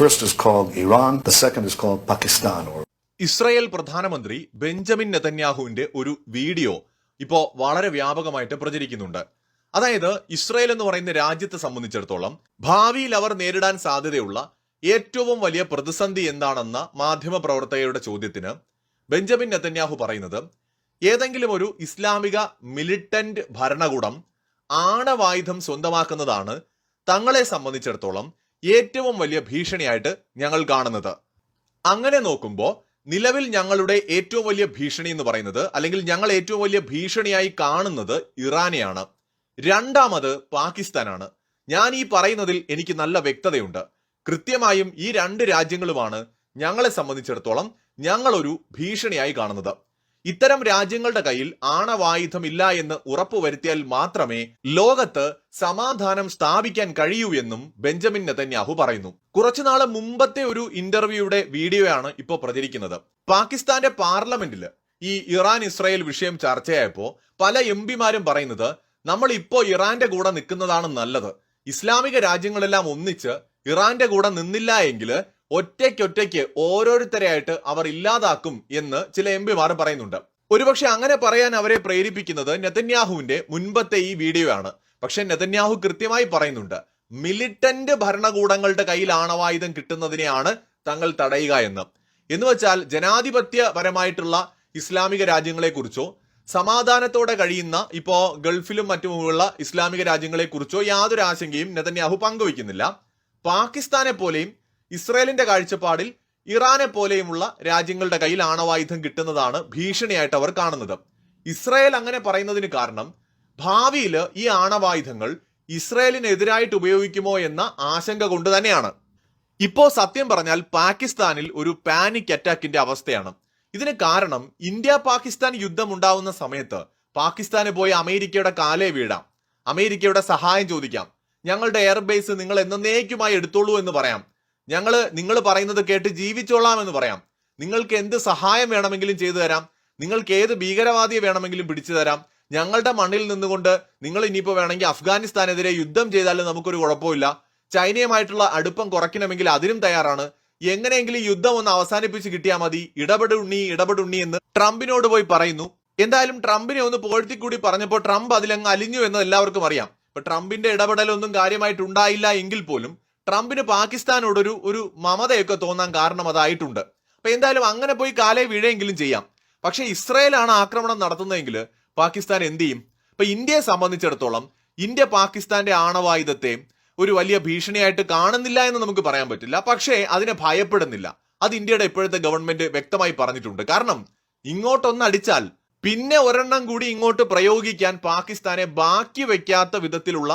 Or Israel പ്രധാനമന്ത്രി Benjamin നെതന്യാഹുവിന്റെ ഒരു വീഡിയോ ഇപ്പോ വളരെ വ്യാപകമായിട്ട് പ്രചരിക്കുന്നുണ്ട്. അതായത് ഇസ്രായേൽ എന്ന് പറയുന്ന രാജ്യത്തെ സംബന്ധിച്ചിടത്തോളം ഭാവിയിൽ അവർ നേരിടാൻ സാധ്യതയുള്ള ഏറ്റവും വലിയ പ്രതിസന്ധി എന്താണെന്ന മാധ്യമ പ്രവർത്തകരുടെ ചോദ്യത്തിന് ബെഞ്ചമിൻ നെതന്യാഹു പറയുന്നത് ഏതെങ്കിലും ഒരു ഇസ്ലാമിക മിലിറ്റന്റ് ഭരണകൂടം ആണവായുധം സ്വന്തമാക്കുന്നതാണ് തങ്ങളെ സംബന്ധിച്ചിടത്തോളം ഏറ്റവും വലിയ ഭീഷണിയായിട്ട് ഞങ്ങൾ കാണുന്നത്. അങ്ങനെ നോക്കുമ്പോൾ നിലവിൽ ഞങ്ങളുടെ ഏറ്റവും വലിയ ഭീഷണി എന്ന് പറയുന്നത് അല്ലെങ്കിൽ ഞങ്ങൾ ഏറ്റവും വലിയ ഭീഷണിയായി കാണുന്നത് ഇറാനെയാണ്. രണ്ടാമത് പാകിസ്ഥാനാണ്. ഞാൻ ഈ പറയുന്നതിൽ എനിക്ക് നല്ല വ്യക്തതയുണ്ട്. കൃത്യമായും ഈ രണ്ട് രാജ്യങ്ങളുമാണ് ഞങ്ങളെ സംബന്ധിച്ചിടത്തോളം ഞങ്ങളൊരു ഭീഷണിയായി കാണുന്നത്. ഇത്തരം രാജ്യങ്ങളുടെ കയ്യിൽ ആണവായുധം ഇല്ല എന്ന് ഉറപ്പുവരുത്തിയാൽ മാത്രമേ ലോകത്ത് സമാധാനം സ്ഥാപിക്കാൻ കഴിയൂ എന്നും ബെഞ്ചമിൻ നെതന്യാഹു പറയുന്നു. കുറച്ചുനാൾ മുമ്പത്തെ ഒരു ഇന്റർവ്യൂയുടെ വീഡിയോയാണ് ഇപ്പോൾ പ്രചരിക്കുന്നത്. പാകിസ്ഥാന്റെ പാർലമെന്റിൽ ഈ ഇറാൻ ഇസ്രായേൽ വിഷയം ചർച്ചയായപ്പോ പല എം പിമാരും പറയുന്നത് നമ്മൾ ഇപ്പോൾ ഇറാന്റെ കൂടെ നിൽക്കുന്നതാണ് നല്ലത്. ഇസ്ലാമിക രാജ്യങ്ങളെല്ലാം ഒന്നിച്ച് ഇറാന്റെ കൂടെ നിന്നില്ല എങ്കിൽ ഒറ്റയ്ക്കൊറ്റയ്ക്ക് ഓരോരുത്തരെയായിട്ട് അവർ ഇല്ലാതാക്കും എന്ന് ചില എം പിമാർ പറയുന്നുണ്ട്. ഒരുപക്ഷെ അങ്ങനെ പറയാൻ അവരെ പ്രേരിപ്പിക്കുന്നത് നെതന്യാഹുവിന്റെ മുൻപത്തെ ഈ വീഡിയോ ആണ് പക്ഷെ നെതന്യാഹു കൃത്യമായി പറയുന്നുണ്ട് മിലിറ്റന്റ് ഭരണകൂടങ്ങളുടെ കയ്യിൽ ആണവായുധം കിട്ടുന്നതിനെയാണ് തങ്ങൾ തടയുക എന്ന്. എന്ന് വെച്ചാൽ ജനാധിപത്യപരമായിട്ടുള്ള ഇസ്ലാമിക രാജ്യങ്ങളെക്കുറിച്ചോ സമാധാനത്തോടെ കഴിയുന്ന ഇപ്പോ ഗൾഫിലും മറ്റുമുള്ള ഇസ്ലാമിക രാജ്യങ്ങളെക്കുറിച്ചോ യാതൊരു ആശങ്കയും നെതന്യാഹു പങ്കുവയ്ക്കുന്നില്ല. പാകിസ്ഥാനെ പോലെയും ഇസ്രയേലിന്റെ കാഴ്ചപ്പാടിൽ ഇറാനെ പോലെയുമുള്ള രാജ്യങ്ങളുടെ കയ്യിൽ ആണവായുധം കിട്ടുന്നതാണ് ഭീഷണിയായിട്ട് അവർ കാണുന്നത്. ഇസ്രയേൽ അങ്ങനെ പറയുന്നതിന് കാരണം ഭാവിയിൽ ഈ ആണവായുധങ്ങൾ ഇസ്രയേലിനെതിരായിട്ട് ഉപയോഗിക്കുമോ എന്ന ആശങ്ക കൊണ്ട് തന്നെയാണ്. ഇപ്പോ സത്യം പറഞ്ഞാൽ പാകിസ്ഥാനിൽ ഒരു പാനിക് അറ്റാക്കിന്റെ അവസ്ഥയാണ്. ഇതിന് കാരണം ഇന്ത്യ പാകിസ്ഥാൻ യുദ്ധം ഉണ്ടാവുന്ന സമയത്ത് പാകിസ്ഥാന് പോയി അമേരിക്കയുടെ കാലേ വീഴാം. അമേരിക്കയുടെ സഹായം ചോദിക്കാം. ഞങ്ങളുടെ എയർബേസ് നിങ്ങൾ എന്നേക്കുമായി എടുത്തോളൂ എന്ന് പറയാം. ഞങ്ങൾ നിങ്ങൾ പറയുന്നത് കേട്ട് ജീവിച്ചോളാം എന്ന് പറയാം. നിങ്ങൾക്ക് എന്ത് സഹായം വേണമെങ്കിലും ചെയ്തു തരാം. നിങ്ങൾക്ക് ഏത് ഭീകരവാദിയെ വേണമെങ്കിലും പിടിച്ചു തരാം. ഞങ്ങളുടെ മണ്ണിൽ നിന്നുകൊണ്ട് നിങ്ങൾ ഇനിയിപ്പോൾ വേണമെങ്കിൽ അഫ്ഗാനിസ്ഥാനെതിരെ യുദ്ധം ചെയ്താലും നമുക്കൊരു കുഴപ്പമില്ല ചൈനയുമായിട്ടുള്ള അടുപ്പം കുറയ്ക്കണമെങ്കിൽ അതിനും തയ്യാറാണ്. എങ്ങനെയെങ്കിലും യുദ്ധം ഒന്ന് അവസാനിപ്പിച്ച് കിട്ടിയാൽ മതി. ഇടപെടുണ്ണി ഇടപെടുണ്ണി എന്ന് ട്രംപിനോട് പോയി പറയുന്നു. എന്തായാലും ട്രംപിനെ ഒന്ന് പുകഴ്ത്തിക്കൂടി പറഞ്ഞപ്പോൾ ട്രംപ് അതിലങ്ങ് അലിഞ്ഞു എന്ന് എല്ലാവർക്കും അറിയാം. ഇപ്പൊ ട്രംപിന്റെ ഇടപെടലൊന്നും കാര്യമായിട്ടുണ്ടായില്ല എങ്കിൽ പോലും ട്രംപിന് പാകിസ്ഥാനോടൊരു ഒരു മമതയൊക്കെ തോന്നാൻ കാരണം അതായിട്ടുണ്ട്. അപ്പൊ എന്തായാലും അങ്ങനെ പോയി കാലേ വീഴെങ്കിലും ചെയ്യാം. പക്ഷേ ഇസ്രയേലാണ് ആക്രമണം നടത്തുന്നതെങ്കിൽ പാകിസ്ഥാൻ എന്ത് ചെയ്യും? ഇപ്പൊ ഇന്ത്യയെ സംബന്ധിച്ചിടത്തോളം ഇന്ത്യ പാകിസ്ഥാന്റെ ആണവായുധത്തെ ഒരു വലിയ ഭീഷണിയായിട്ട് കാണുന്നില്ല എന്ന് നമുക്ക് പറയാൻ പറ്റില്ല. പക്ഷേ അതിനെ ഭയപ്പെടുന്നില്ല. അത് ഇന്ത്യയുടെ ഇപ്പോഴത്തെ ഗവൺമെന്റ് വ്യക്തമായി പറഞ്ഞിട്ടുണ്ട്. കാരണം ഇങ്ങോട്ടൊന്ന് അടിച്ചാൽ പിന്നെ ഒരെണ്ണം കൂടി ഇങ്ങോട്ട് പ്രയോഗിക്കാൻ പാകിസ്ഥാനെ ബാക്കി വെക്കാത്ത വിധത്തിലുള്ള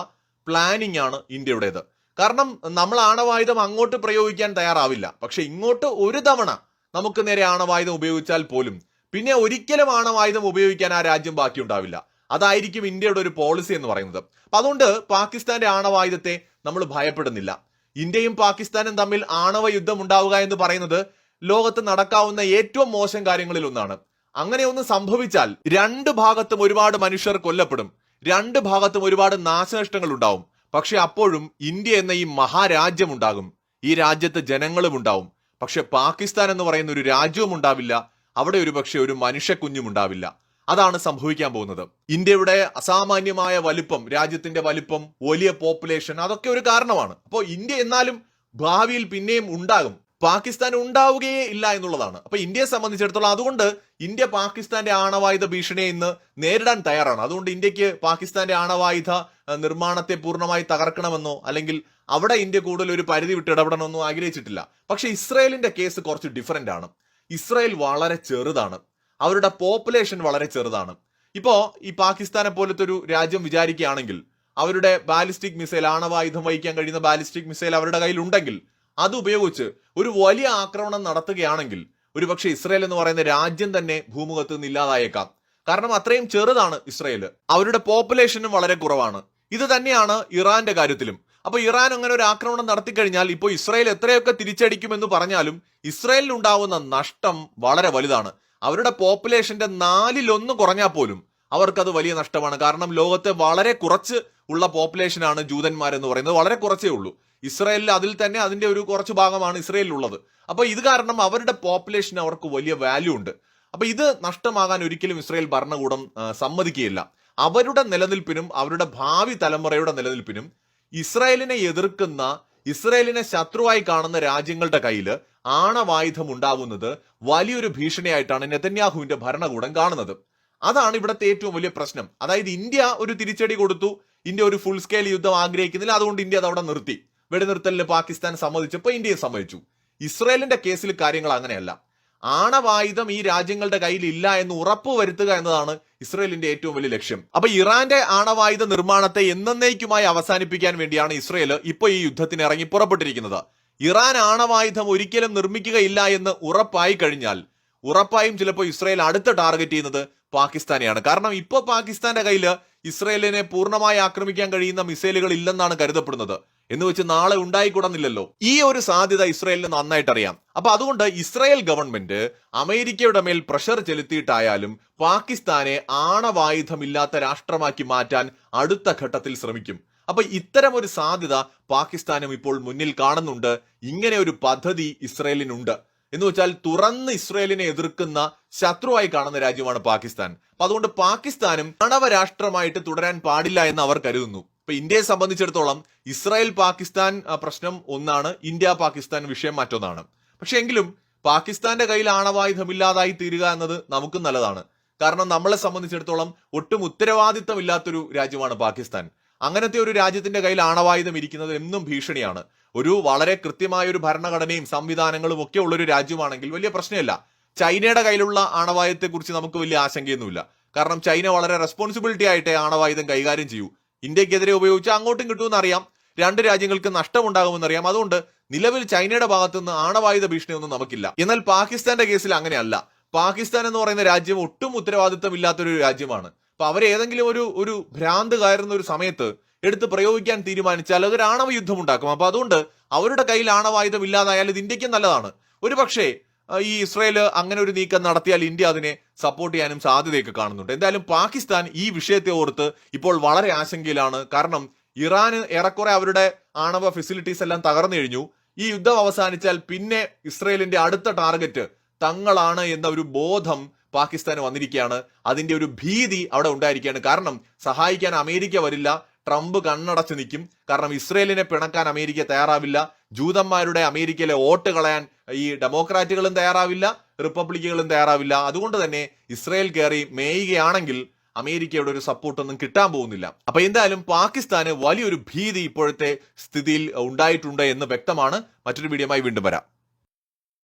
പ്ലാനിംഗ് ആണ് ഇന്ത്യയുടേത്. കാരണം നമ്മൾ ആണവായുധം അങ്ങോട്ട് പ്രയോഗിക്കാൻ തയ്യാറാവില്ല. പക്ഷെ ഇങ്ങോട്ട് ഒരു തവണ നമുക്ക് നേരെ ആണവായുധം ഉപയോഗിച്ചാൽ പോലും പിന്നെ ഒരിക്കലും ആണവായുധം ഉപയോഗിക്കാൻ ആ രാജ്യം ബാക്കിയുണ്ടാവില്ല. അതായിരിക്കും ഇന്ത്യയുടെ ഒരു പോളിസി എന്ന് പറയുന്നത്. അപ്പൊ അതുകൊണ്ട് പാകിസ്ഥാന്റെ ആണവായുധത്തെ നമ്മൾ ഭയപ്പെടുന്നില്ല. ഇന്ത്യയും പാകിസ്ഥാനും തമ്മിൽ ആണവ യുദ്ധം ഉണ്ടാവുക എന്ന് പറയുന്നത് ലോകത്ത് നടക്കാവുന്ന ഏറ്റവും മോശം കാര്യങ്ങളിൽ ഒന്നാണ്. അങ്ങനെ ഒന്ന് സംഭവിച്ചാൽ രണ്ട് ഭാഗത്തും ഒരുപാട് മനുഷ്യർ കൊല്ലപ്പെടും. രണ്ട് ഭാഗത്തും ഒരുപാട് നാശനഷ്ടങ്ങൾ ഉണ്ടാവും പക്ഷെ അപ്പോഴും ഇന്ത്യ എന്ന ഈ മഹാരാജ്യം ഉണ്ടാകും ഈ രാജ്യത്ത് ജനങ്ങളും ഉണ്ടാവും. പക്ഷെ പാകിസ്ഥാൻ എന്ന് പറയുന്ന ഒരു രാജ്യവും ഉണ്ടാവില്ല. അവിടെ ഒരു പക്ഷെ ഒരു മനുഷ്യ കുഞ്ഞും ഉണ്ടാവില്ല. അതാണ് സംഭവിക്കാൻ പോകുന്നത്. ഇന്ത്യയുടെ അസാമാന്യമായ വലിപ്പം രാജ്യത്തിന്റെ വലിപ്പം വലിയ പോപ്പുലേഷൻ അതൊക്കെ ഒരു കാരണമാണ്. അപ്പോൾ ഇന്ത്യ എന്നാലും ഭാവിയിൽ പിന്നെയും ഉണ്ടാകും. പാകിസ്ഥാൻ ഉണ്ടാവുകയേ ഇല്ല എന്നുള്ളതാണ്. അപ്പൊ ഇന്ത്യയെ സംബന്ധിച്ചിടത്തോളം അതുകൊണ്ട് ഇന്ത്യ പാകിസ്ഥാന്റെ ആണവായുധ ഭീഷണിയെ ഇന്ന് നേരിടാൻ തയ്യാറാണ്. അതുകൊണ്ട് ഇന്ത്യയ്ക്ക് പാകിസ്ഥാന്റെ ആണവായുധ നിർമ്മാണത്തെ പൂർണമായി തകർക്കണമെന്നോ അല്ലെങ്കിൽ അവിടെ ഇന്ത്യ കൂടുതൽ ഒരു പരിധി വിട്ട് ഇടപെടണമെന്നോ ആഗ്രഹിച്ചിട്ടില്ല. പക്ഷേ ഇസ്രയേലിന്റെ കേസ് കുറച്ച് ഡിഫറെന്റ് ആണ്. ഇസ്രയേൽ വളരെ ചെറുതാണ്. അവരുടെ പോപ്പുലേഷൻ വളരെ ചെറുതാണ്. ഇപ്പോ ഈ പാകിസ്ഥാനെ പോലത്തെ ഒരു രാജ്യം വിചാരിക്കുകയാണെങ്കിൽ അവരുടെ ബാലിസ്റ്റിക് മിസൈൽ ആണവായുധം വഹിക്കാൻ കഴിയുന്ന ബാലിസ്റ്റിക് മിസൈൽ അവരുടെ കയ്യിൽ ഉണ്ടെങ്കിൽ അത് ഉപയോഗിച്ച് ഒരു വലിയ ആക്രമണം നടത്തുകയാണെങ്കിൽ ഒരുപക്ഷെ ഇസ്രയേൽ എന്ന് പറയുന്ന രാജ്യം തന്നെ ഭൂമുഖത്ത് നിന്ന് ഇല്ലാതായേക്കാം. കാരണം അത്രയും ചെറുതാണ് ഇസ്രയേൽ അവരുടെ പോപ്പുലേഷനും വളരെ കുറവാണ്. ഇത് തന്നെയാണ് ഇറാന്റെ കാര്യത്തിലും. അപ്പൊ ഇറാൻ അങ്ങനെ ഒരു ആക്രമണം നടത്തി കഴിഞ്ഞാൽ ഇപ്പോൾ ഇസ്രായേൽ എത്രയൊക്കെ തിരിച്ചടിക്കുമെന്ന് പറഞ്ഞാലും ഇസ്രായേലിന് ഉണ്ടാവുന്ന നഷ്ടം വളരെ വലുതാണ്. അവരുടെ പോപ്പുലേഷന്റെ നാലിലൊന്ന് കുറഞ്ഞാൽ പോലും അവർക്കത് വലിയ നഷ്ടമാണ്. കാരണം ലോകത്തെ വളരെ കുറച്ച് ഉള്ള പോപ്പുലേഷനാണ് ജൂതന്മാരെന്ന് പറയുന്നത്. വളരെ കുറച്ചേ ഉള്ളൂ. ഇസ്രായേലിൽ അതിൽ തന്നെ അതിന്റെ ഒരു കുറച്ച് ഭാഗമാണ് ഇസ്രയേലിലുള്ളത്. അപ്പോൾ ഇത് കാരണം അവരുടെ പോപ്പുലേഷൻ അവർക്ക് വലിയ വാല്യൂ ഉണ്ട്. അപ്പോൾ ഇത് നഷ്ടമാകാൻ ഒരിക്കലും ഇസ്രയേൽ ഭരണകൂടം സമ്മതിക്കുകയില്ല. അവരുടെ നിലനിൽപ്പിനും അവരുടെ ഭാവി തലമുറയുടെ നിലനിൽപ്പിനും ഇസ്രായേലിനെ എതിർക്കുന്ന ഇസ്രായേലിനെ ശത്രുവായി കാണുന്ന രാജ്യങ്ങളുടെ കയ്യിൽ ആണവായുധം ഉണ്ടാകുന്നത് വലിയൊരു ഭീഷണിയായിട്ടാണ് നെതന്യാഹുവിന്റെ ഭരണകൂടം കാണുന്നത്. അതാണ് ഇവിടുത്തെ ഏറ്റവും വലിയ പ്രശ്നം. അതായത് ഇന്ത്യ ഒരു തിരിച്ചടി കൊടുത്തു. ഇന്ത്യ ഒരു ഫുൾ സ്കെയിൽ യുദ്ധം ആഗ്രഹിക്കുന്നില്ല. അതുകൊണ്ട് ഇന്ത്യ അത് അവിടെ നിർത്തി. വെടിനിർത്തലിന് പാകിസ്ഥാൻ സമ്മതിച്ചപ്പോൾ ഇന്ത്യയും സമ്മതിച്ചു. ഇസ്രയേലിന്റെ കേസിൽ കാര്യങ്ങൾ അങ്ങനെയല്ല. ആണവായുധം ഈ രാജ്യങ്ങളുടെ കയ്യിൽ ഇല്ല എന്ന് ഉറപ്പ് വരുത്തുക എന്നതാണ് ഇസ്രയേലിന്റെ ഏറ്റവും വലിയ ലക്ഷ്യം. അപ്പൊ ഇറാന്റെ ആണവായുധ നിർമ്മാണത്തെ എന്നേക്കുമായി അവസാനിപ്പിക്കാൻ വേണ്ടിയാണ് ഇസ്രയേൽ ഇപ്പോൾ ഈ യുദ്ധത്തിന് ഇറങ്ങി പുറപ്പെട്ടിരിക്കുന്നത്. ഇറാൻ ആണവായുധം ഒരിക്കലും നിർമ്മിക്കുകയില്ല എന്ന് ഉറപ്പായി കഴിഞ്ഞാൽ ഉറപ്പായും ചിലപ്പോൾ ഇസ്രയേൽ അടുത്ത ടാർഗറ്റ് ചെയ്യുന്നത് പാകിസ്ഥാനെയാണ്. കാരണം ഇപ്പോൾ പാകിസ്ഥാന്റെ കയ്യിൽ ഇസ്രയേലിനെ പൂർണമായി ആക്രമിക്കാൻ കഴിയുന്ന മിസൈലുകൾ ഇല്ലെന്നാണ് കരുതപ്പെടുന്നത്. എന്ന് വെച്ച് നാളെ ഉണ്ടായിക്കൂടുന്നില്ലല്ലോ. ഈ ഒരു സാധ്യത ഇസ്രയേലിന് നന്നായിട്ട് അറിയാം അപ്പൊ അതുകൊണ്ട് ഇസ്രായേൽ ഗവൺമെന്റ് അമേരിക്കയുടെ മേൽ പ്രഷർ ചെലുത്തിയിട്ടായാലും പാകിസ്ഥാനെ ആണവായുധമില്ലാത്ത രാഷ്ട്രമാക്കി മാറ്റാൻ അടുത്ത ഘട്ടത്തിൽ ശ്രമിക്കും. അപ്പൊ ഇത്തരം ഒരു സാധ്യത പാകിസ്ഥാനും ഇപ്പോൾ മുന്നിൽ കാണുന്നുണ്ട്. ഇങ്ങനെ ഒരു പദ്ധതി ഇസ്രയേലിനുണ്ട്. എന്ന് വെച്ചാൽ തുറന്ന് ഇസ്രയേലിനെ എതിർക്കുന്ന ശത്രുവായി കാണുന്ന രാജ്യമാണ് പാകിസ്ഥാൻ. അപ്പൊ അതുകൊണ്ട് പാകിസ്ഥാനും ആണവ രാഷ്ട്രമായിട്ട് തുടരാൻ പാടില്ല എന്ന് അവർ കരുതുന്നു. ഇപ്പൊ ഇന്ത്യയെ സംബന്ധിച്ചിടത്തോളം ഇസ്രായേൽ പാകിസ്ഥാൻ പ്രശ്നം ഒന്നാണ് ഇന്ത്യ പാകിസ്ഥാൻ വിഷയം മറ്റൊന്നാണ്. പക്ഷെ എങ്കിലും പാകിസ്ഥാന്റെ കയ്യിൽ ആണവായുധമില്ലാതായി തീരുക എന്നത് നമുക്കും നല്ലതാണ്. കാരണം നമ്മളെ സംബന്ധിച്ചിടത്തോളം ഒട്ടും ഉത്തരവാദിത്തമില്ലാത്തൊരു രാജ്യമാണ് പാകിസ്ഥാൻ. അങ്ങനത്തെ ഒരു രാജ്യത്തിന്റെ കയ്യിൽ ആണവായുധം ഇരിക്കുന്നത് എന്നും ഭീഷണിയാണ്. ഒരു വളരെ കൃത്യമായ ഒരു ഭരണഘടനയും സംവിധാനങ്ങളും ഒക്കെ ഉള്ളൊരു രാജ്യമാണെങ്കിൽ വലിയ പ്രശ്നമില്ല. ചൈനയുടെ കയ്യിലുള്ള ആണവായുധത്തെക്കുറിച്ച് നമുക്ക് വലിയ ആശങ്കയൊന്നുമില്ല. കാരണം ചൈന വളരെ റെസ്പോൺസിബിലിറ്റി ആയിട്ടേ ആണവായുധം കൈകാര്യം ചെയ്യൂ. ഇന്ത്യക്കെതിരെ ഉപയോഗിച്ച് അങ്ങോട്ടും കിട്ടുമെന്ന് അറിയാം രണ്ട് രാജ്യങ്ങൾക്ക് നഷ്ടമുണ്ടാകുമെന്നറിയാം. അതുകൊണ്ട് നിലവിൽ ചൈനയുടെ ഭാഗത്തുനിന്ന് ആണവായുധ ഭീഷണിയൊന്നും നമുക്കില്ല. എന്നാൽ പാകിസ്ഥാന്റെ കേസിൽ അങ്ങനെയല്ല. പാകിസ്ഥാൻ എന്ന് പറയുന്ന രാജ്യം ഒട്ടും ഉത്തരവാദിത്തമില്ലാത്തൊരു രാജ്യമാണ്. അപ്പൊ അവർ ഏതെങ്കിലും ഒരു ഒരു ഭ്രാന്ത് കയറുന്ന ഒരു സമയത്ത് എടുത്ത് പ്രയോഗിക്കാൻ തീരുമാനിച്ചാൽ അതൊരു ആണവ യുദ്ധം ഉണ്ടാക്കും അപ്പൊ അതുകൊണ്ട് അവരുടെ കയ്യിൽ ആണവായുധം ഇല്ലാതായാൽ ഇത് ഇന്ത്യക്കും നല്ലതാണ്. ഒരു പക്ഷേ ഈ ഇസ്രയേൽ അങ്ങനെ ഒരു നീക്കം നടത്തിയാൽ ഇന്ത്യ അതിനെ സപ്പോർട്ട് ചെയ്യാനും സാധ്യതയൊക്കെ കാണുന്നുണ്ട്. എന്തായാലും പാകിസ്ഥാൻ ഈ വിഷയത്തെ ഓർത്ത് ഇപ്പോൾ വളരെ ആശങ്കയിലാണ്. കാരണം ഇറാന് ഏറെക്കുറെ അവരുടെ ആണവ ഫെസിലിറ്റീസ് എല്ലാം തകർന്നു കഴിഞ്ഞു. ഈ യുദ്ധം അവസാനിച്ചാൽ പിന്നെ ഇസ്രയേലിന്റെ അടുത്ത ടാർഗറ്റ് തങ്ങളാണ് എന്ന ഒരു ബോധം പാകിസ്ഥാന് വന്നിരിക്കുകയാണ്. അതിന്റെ ഒരു ഭീതി അവിടെ ഉണ്ടായിരിക്കുകയാണ്. കാരണം സഹായിക്കാൻ അമേരിക്ക വരില്ല. ട്രംപ് കണ്ണടച്ച് നിൽക്കും. കാരണം ഇസ്രയേലിനെ പിണക്കാൻ അമേരിക്ക തയ്യാറാവില്ല. ജൂതന്മാരുടെ അമേരിക്കയിലെ വോട്ട് കളയാൻ ഈ ഡെമോക്രാറ്റുകളും തയ്യാറാവില്ല റിപ്പബ്ലിക്കുകളും തയ്യാറാവില്ല. അതുകൊണ്ട് തന്നെ ഇസ്രയേൽ കയറി മേയുകയാണെങ്കിൽ അമേരിക്കയുടെ ഒരു സപ്പോർട്ടൊന്നും കിട്ടാൻ പോകുന്നില്ല. അപ്പൊ എന്തായാലും പാകിസ്ഥാന് വലിയൊരു ഭീതി ഇപ്പോഴത്തെ സ്ഥിതിയിൽ ഉണ്ടായിട്ടുണ്ട് എന്ന് വ്യക്തമാണ്. മറ്റൊരു വീഡിയോമായി വീണ്ടും വരാം.